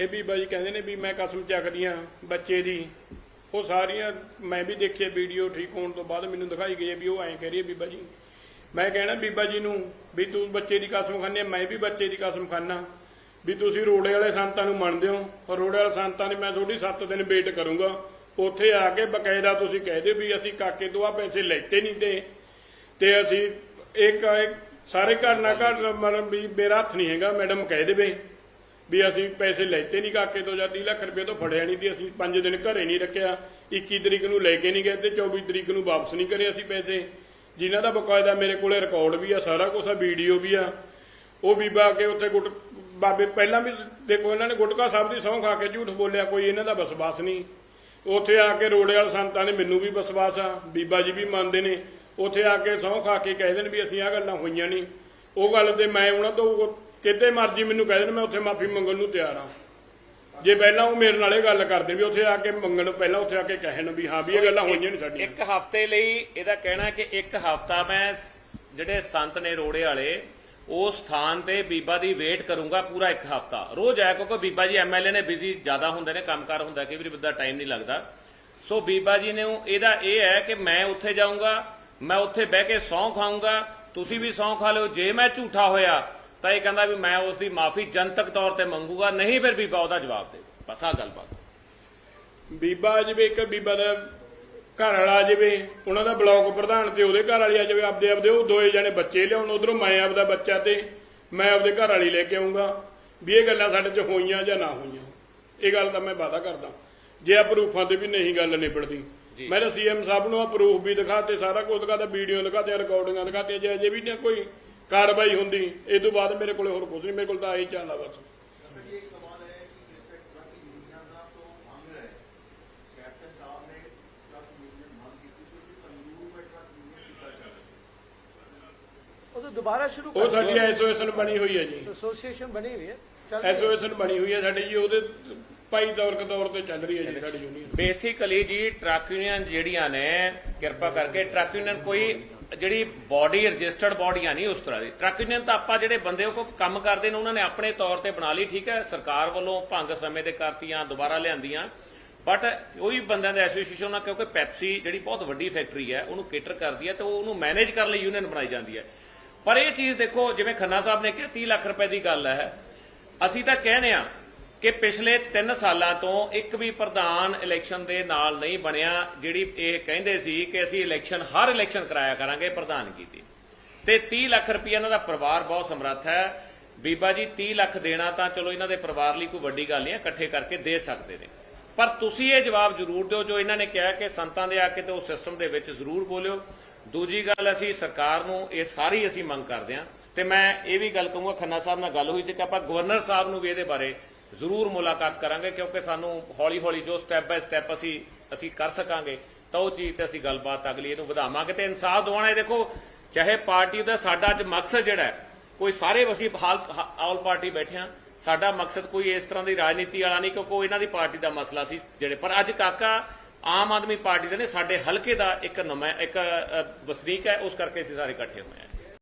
ਇਹ ਬੀਬਾ ਜੀ ਕਹਿੰਦੇ ਨੇ ਵੀ ਮੈਂ ਕਸਮ ਚੱਕਦੀ ਚੱਕਦੀਆਂ ਬੱਚੇ ਦੀ। ਉਹ ਸਾਰੀਆਂ ਮੈਂ ਵੀ ਦੇਖਿਆ ਵੀਡੀਓ ਠੀਕ ਹੋਣ ਤੋਂ ਬਾਅਦ ਮੈਨੂੰ ਦਿਖਾਈ ਗਈ ਵੀ ਉਹ ਐਂ ਕਹਿ ਰਹੀ ਹੈ ਬੀਬਾ ਜੀ। ਮੈਂ ਕਹਿਣਾ ਬੀਬਾ ਜੀ ਨੂੰ ਵੀ ਤੂੰ ਬੱਚੇ ਦੀ ਕਸਮ ਖਾਂਦੇ ਮੈਂ ਵੀ ਬੱਚੇ ਦੀ ਕਸਮ ਖਾਨਾ ਵੀ ਤੁਸੀਂ ਰੋੜੇ ਵਾਲੇ ਸੰਤਾਂ ਨੂੰ ਮੰਨਦੇ ਹੋ। ਔਰ ਰੋੜੇ ਵਾਲੇ ਸੰਤਾਂ ਨੇ ਮੈਂ ਤੁਹਾਡੀ 7 ਦਿਨ ਵੇਟ ਕਰੂੰਗਾ। ਉੱਥੇ ਆ ਕੇ ਬਕਾਇਦਾ ਤੁਸੀਂ ਕਹਿ ਦਿਓ ਵੀ ਅਸੀਂ ਕਾਕੇ ਤੋਂ ਆ ਪੈਸੇ ਲੈਤੇ ਨਹੀਂ ਤੇ ਤੇ ਅਸੀਂ ਇੱਕ ਇੱਕ ਸਾਰੇ ਘਰ ਨਾ ਘਰ ਮਤਲਬ ਵੀ ਮੇਰਾ ਹੱਥ ਨਹੀਂ ਹੈਗਾ, ਮੈਡਮ ਕਹਿ ਦੇਵੇ। ਵੀ ਅਸੀਂ ਪੈਸੇ ਲੈਤੇ ਨਹੀਂ ਕਾਕੇ ਤੋਂ ਜਾਂ 30 ਲੱਖ ਰੁਪਏ ਤੋਂ ਫੜਿਆ ਨਹੀਂ ਤੇ ਅਸੀਂ 5 ਦਿਨ ਘਰੇ ਨਹੀਂ ਰੱਖਿਆ 21 ਤਰੀਕ ਨੂੰ ਲੈ ਕੇ ਨਹੀਂ ਗਏ ਤੇ 24 ਤਰੀਕ ਨੂੰ ਵਾਪਸ ਨਹੀਂ ਕਰੇ ਅਸੀਂ ਪੈਸੇ। ਜਿਨ੍ਹਾਂ ਦਾ ਬਕਾਇਦਾ ਮੇਰੇ ਕੋਲੇ ਰਿਕਾਰਡ ਵੀ ਆ, ਸਾਰਾ ਕੁਝ ਆ ਵੀਡੀਓ ਵੀ ਆ। ਉਹ ਬੀਬਾ ਕੇ ਉੱਥੇ ਗੁੱਟ, ਬਾਬੇ ਪਹਿਲਾਂ ਵੀ ਦੇਖੋ ਇਹਨਾਂ ਨੇ ਗੁਟਕਾ ਸਾਹਿਬ ਦੀ ਸਹੁੰ ਖਾ ਕੇ ਝੂਠ ਬੋਲਿਆ, ਕੋਈ ਇਹਨਾਂ ਦਾ ਵਿਸ਼ਵਾਸ ਨਹੀਂ। ਉੱਥੇ ਆ ਕੇ ਰੋੜੇ ਵਾਲੇ ਸੰਤਾਂ ਨੇ ਮੈਨੂੰ ਵੀ ਬਸਵਾਸ ਆ, ਬੀਬਾ ਜੀ ਵੀ ਮੰਨਦੇ ਨੇ। ਉੱਥੇ ਆ ਕੇ ਸਹੁੰ ਖਾ ਕੇ ਕਹਿ ਦੇਣ ਵੀ ਅਸੀਂ ਆ ਗੱਲਾਂ ਹੋਈਆਂ ਨਹੀਂ। ਉਹ ਗੱਲ ਤੇ ਮੈਂ ਉਹਨਾਂ ਤੋਂ ਕਿਤੇ ਮਰਜ਼ੀ ਮੈਨੂੰ ਕਹਿ ਦੇਣ ਮੈਂ ਉੱਥੇ ਮਾਫੀ ਮੰਗਣ ਨੂੰ ਤਿਆਰ ਆ ਜੇ ਪਹਿਲਾਂ ਉਹ ਮੇਰੇ ਨਾਲ ਇਹ ਗੱਲ ਕਰਦੇ ਵੀ ਉੱਥੇ ਆ ਕੇ ਮੰਗਣ ਪਹਿਲਾਂ ਉੱਥੇ ਆ ਕੇ ਕਹਿਣ ਵੀ ਹਾਂ ਵੀ ਇਹ ਗੱਲਾਂ ਹੋਈਆਂ ਨਹੀਂ ਸਾਡੀਆਂ। ਇੱਕ ਹਫ਼ਤੇ ਲਈ ਇਹਦਾ ਕਹਿਣਾ ਹੈ ਕਿ ਇੱਕ ਹਫ਼ਤਾ ਮੈਂ ਸ- ਜਿਹੜੇ ਸੰਤ ਨੇ ਰੋੜੇ ਵਾਲੇ ਉਸ ਸਥਾਨ ਤੇ ਬੀਬਾ ਦੀ ਵੇਟ ਕਰੂੰਗਾ ਪੂਰਾ ਇੱਕ ਹਫ਼ਤਾ। ਰੋਜ਼ ਆਇਆ ਕਿਉਂਕਿ ਬੀਬਾ ਜੀ ਐਮਐਲਏ ਨੇ ਬਿਜ਼ੀ ਜ਼ਿਆਦਾ ਹੁੰਦੇ ਨੇ ਕੰਮਕਾਰ ਹੁੰਦਾ ਕਈ ਵਾਰੀ ਬੰਦਾ ਟਾਈਮ ਨਹੀਂ ਲੱਗਦਾ। ਸੋ ਬੀਬਾ ਜੀ ਨੇ ਇਹਦਾ ਇਹ ਹੈ ਕਿ ਮੈਂ ਉੱਥੇ ਜਾਊਂਗਾ ਮੈਂ ਉੱਥੇ ਬਹਿ ਕੇ ਸਹੁੰ ਖਾਊਂਗਾ ਤੁਸੀਂ ਵੀ ਸਹੁੰ ਖਾ ਲਿਓ ਜੇ ਮੈਂ ਝੂਠਾ ਹੋਇਆ ਤਾਂ ਇਹ ਕਹਿੰਦਾ ਵੀ ਮੈਂ ਉਸ ਦੀ ਮਾਫੀ ਜਨਤਕ ਤੌਰ ਤੇ ਮੰਗੂਗਾ ਨਹੀਂ ਫਿਰ ਬੀਬਾ ਉਹਦਾ ਜਵਾਬ ਦੇ ਬਸ ਆ ਗੱਲਬਾਤ। ਬੀਬਾ ਜਾਵੇ ਇੱਕ ਬੀਬਾ ਦਾ ਘਰ ਵਾਲਾ ਜਾਵੇ ਉਹਨਾਂ ਦਾ ਬਲਾਕ ਪ੍ਰਧਾਨ ਤੇ ਉਹਦੇ ਘਰ ਵਾਲੀ ਆ ਜਾਵੇ ਆਪਦੇ ਆਪਦੇ ਉਹ ਦੋਏ ਜਣੇ ਬੱਚੇ ਲਿਆਉਣ ਉਧਰੋਂ ਮੈਂ ਆਪਦਾ ਬੱਚਾ ਤੇ ਮੈਂ ਆਪਦੇ ਘਰ ਵਾਲੀ ਲੈ ਕੇ ਆਉਂਗਾ ਵੀ ਇਹ ਗੱਲਾਂ ਸਾਡੇ 'ਚ ਹੋਈਆਂ ਜਾਂ ਨਾ ਹੋਈਆਂ। ਇਹ ਗੱਲ ਦਾ ਮੈਂ ਵਾਅਦਾ ਕਰਦਾ। ਜੇ ਆ ਪ੍ਰੂਫਾਂ ਤੇ ਵੀ ਨਹੀਂ ਗੱਲ ਨਿਬੜਦੀ। ਮੈਂ ਤਾਂ ਸੀਐਮ ਸਾਹਿਬ ਨੂੰ ਆ ਪ੍ਰੂਫ ਵੀ ਦਿਖਾਤੇ ਸਾਰਾ ਕੁਝ ਦਿਖਾਤਾ ਵੀਡੀਓ ਦਿਖਾਤੇ ਰਿਕਾਰਡਿੰਗਾਂ ਦਿਖਾਤੇ ਜੇ ਅਜੇ ਵੀ ਨਾ ਕੋਈ ਕਾਰਵਾਈ ਹੁੰਦੀ ਇਸ ਤੋਂ ਬਾਅਦ ਮੇਰੇ ਕੋਲੇ ਹੋਰ ਕੁਝ ਨਹੀਂ ਮੇਰੇ ਕੋਲ ਤਾਂ ਇਹੀ ਚਾਹਲਾ ਬਸ ਦੁਬਾਰਾ ਸ਼ੁਰੂ ਉਹ ਸਾਡੀ ਐਸੋਸੀਏਸ਼ਨ ਬਣੀ ਹੋਈ ਹੈ ਜੀ। ਐਸੋਸੀਏਸ਼ਨ ਬਣੀ ਹੋਈ ਹੈ ਐਸੋਸੀਏਸ਼ਨ ਬਣੀ ਹੋਈ ਹੈ ਸਾਡੇ ਜੀ ਉਹਦੇ ਭਾਈ ਦੌਰਕ ਦੌਰ ਤੇ ਚੱਲ ਰਹੀ ਹੈ ਜੀ ਸਾਡੀ ਯੂਨੀਅਨ ਬੇਸਿਕਲੀ ਜੀ ਟਰੱਕ ਯੂਨੀਅਨ ਜਿਹੜੀਆਂ ਨੇ ਕਿਰਪਾ ਕਰਕੇ ਟਰੱਕ ਯੂਨੀਅਨ ਕੋਈ ਜਿਹੜੀ ਬਾਡੀ ਰਜਿਸਟਰਡ ਬਾਡੀਆਂ ਨਹੀਂ ਉਸ ਤਰ੍ਹਾਂ ਦੀ। ਟਰੱਕ ਯੂਨੀਅਨ ਤਾਂ ਆਪਾਂ ਜਿਹੜੇ ਬੰਦੇ ਉਹ ਕੰਮ ਕਰਦੇ ਨੇ, ਉਹਨਾਂ ਨੇ ਆਪਣੇ ਤੌਰ ਤੇ ਬਣਾ ਲਈ, ਠੀਕ ਹੈ। ਸਰਕਾਰ ਵੱਲੋਂ ਭੰਗ ਸਮੇਂ ਤੇ ਕਰਤੀਆਂ, ਦੁਬਾਰਾ ਲਿਆਂਦੀਆਂ। ਬਟ ਕੋਈ ਬੰਦਿਆਂ ਦਾ ਐਸੋਸੀਏਸ਼ਨ ਨਾਲ ਕਿਉਂਕਿ ਪੈਪਸੀ ਜਿਹੜੀ ਬਹੁਤ ਵੱਡੀ ਫੈਕਟਰੀ ਹੈ, ਉਹਨੂੰ ਕੇਟਰ ਕਰਦੀ ਹੈ ਤੇ ਉਹ ਉਹਨੂੰ ਮੈਨੇਜ ਕਰਨ ਲਈ ਯੂਨੀਅਨ ਬਣਾਈ ਜਾਂਦੀ ਹੈ। ਪਰ ਇਹ ਚੀਜ਼ ਦੇਖੋ, ਜਿਵੇਂ ਖੰਨਾ ਸਾਹਿਬ ਨੇ ਕਿਹਾ 30 ਲੱਖ ਰੁਪਏ ਦੀ ਗੱਲ ਹੈ। ਅਸੀਂ ਤਾਂ ਕਹਿੰਦੇ ਆ ਕਿ ਪਿਛਲੇ 3 ਸਾਲਾਂ ਤੋਂ ਇੱਕ ਵੀ ਪ੍ਰਧਾਨ ਇਲੈਕਸ਼ਨ ਦੇ ਨਾਲ ਨਹੀਂ ਬਣਿਆ, ਜਿਹੜੀ ਇਹ ਕਹਿੰਦੇ ਸੀ ਕਿ ਅਸੀਂ ਇਲੈਕਸ਼ਨ, ਹਰ ਇਲੈਕਸ਼ਨ ਕਰਾਇਆ ਕਰਾਂਗੇ ਪ੍ਰਧਾਨ ਕੀਤੀ ਤੇ 30 ਲੱਖ ਰੁਪਏ ਇਹਨਾਂ ਦਾ ਪਰਿਵਾਰ ਬਹੁਤ ਸਮਰੱਥ ਹੈ। ਬੀਬਾ ਜੀ 30 ਲੱਖ ਦੇਣਾ ਤਾਂ ਚਲੋ ਇਹਨਾਂ ਦੇ ਪਰਿਵਾਰ ਲਈ ਕੋਈ ਵੱਡੀ ਗੱਲ ਨਹੀਂ ਹੈ, ਇਕੱਠੇ ਕਰਕੇ ਦੇ ਸਕਦੇ ਨੇ। ਪਰ ਤੁਸੀਂ ਇਹ ਜਵਾਬ ਜ਼ਰੂਰ ਦਿਓ ਜੋ ਇਹਨਾਂ ਨੇ ਕਿਹਾ ਕਿ ਸੰਤਾਂ ਦੇ ਆ ਕੇ ਤੇ ਉਹ ਸਿਸਟਮ ਦੇ ਵਿੱਚ ਜ਼ਰੂਰ ਬੋਲਿਓ। ਦੂਜੀ ਗੱਲ ਅਸੀਂ ਸਰਕਾਰ ਨੂੰ ਇਹ ਸਾਰੀ ਅਸੀਂ ਮੰਗ ਕਰਦੇ ਹਾਂ। ਤੇ ਮੈਂ ਇਹ ਵੀ ਗੱਲ ਕਹੂੰਗਾ, ਖੰਨਾ ਸਾਹਿਬ ਨਾਲ ਗੱਲ ਹੋਈ ਸੀ ਕਿ ਆਪਾਂ ਗਵਰਨਰ ਸਾਹਿਬ ਨੂੰ ਵੀ ਇਹਦੇ ਬਾਰੇ ਜ਼ਰੂਰ ਮੁਲਾਕਾਤ ਕਰਾਂਗੇ, ਕਿਉਂਕਿ ਸਾਨੂੰ ਹੌਲੀ ਹੌਲੀ ਜੋ ਸਟੈਪ ਬਾਈ ਸਟੈਪ ਅਸੀਂ ਅਸੀਂ ਕਰ ਸਕਾਂਗੇ, ਤਾਂ ਉਹ ਚੀਜ਼ ਤੇ ਅਸੀਂ ਗੱਲਬਾਤ ਅਗਲੀ ਇਹਨੂੰ ਵਧਾਵਾਂਗੇ। ਤੇ ਇਨਸਾਫ ਦਿਵਾਉਣਾ, ਇਹ ਦੇਖੋ, ਚਾਹੇ ਪਾਰਟੀ ਦਾ ਸਾਡਾ ਅੱਜ ਮਕਸਦ ਜਿਹੜਾ ਹੈ, ਕੋਈ ਸਾਰੇ ਅਸੀਂ ਹਾਲਤ ਆਲ ਪਾਰਟੀ ਬੈਠੇ ਹਾਂ, ਸਾਡਾ ਮਕਸਦ ਕੋਈ ਇਸ ਤਰ੍ਹਾਂ ਦੀ ਰਾਜਨੀਤੀ ਵਾਲਾ ਨਹੀਂ, ਕਿਉਂਕਿ ਉਹ ਇਹਨਾਂ ਦੀ ਪਾਰਟੀ ਦਾ ਮਸਲਾ ਸੀ ਜਿਹੜੇ। ਪਰ ਅੱਜ ਕਾਕਾ ਆਮ ਆਦਮੀ ਪਾਰਟੀ ਦੇ ਨੇ, ਸਾਡੇ ਹਲਕੇ ਦਾ ਇੱਕ ਨੁਮਾ, ਇੱਕ ਵਸਨੀਕ ਹੈ, ਉਸ ਕਰਕੇ ਅਸੀਂ ਸਾਰੇ ਇਕੱਠੇ ਹੋਏ ਹਾਂ।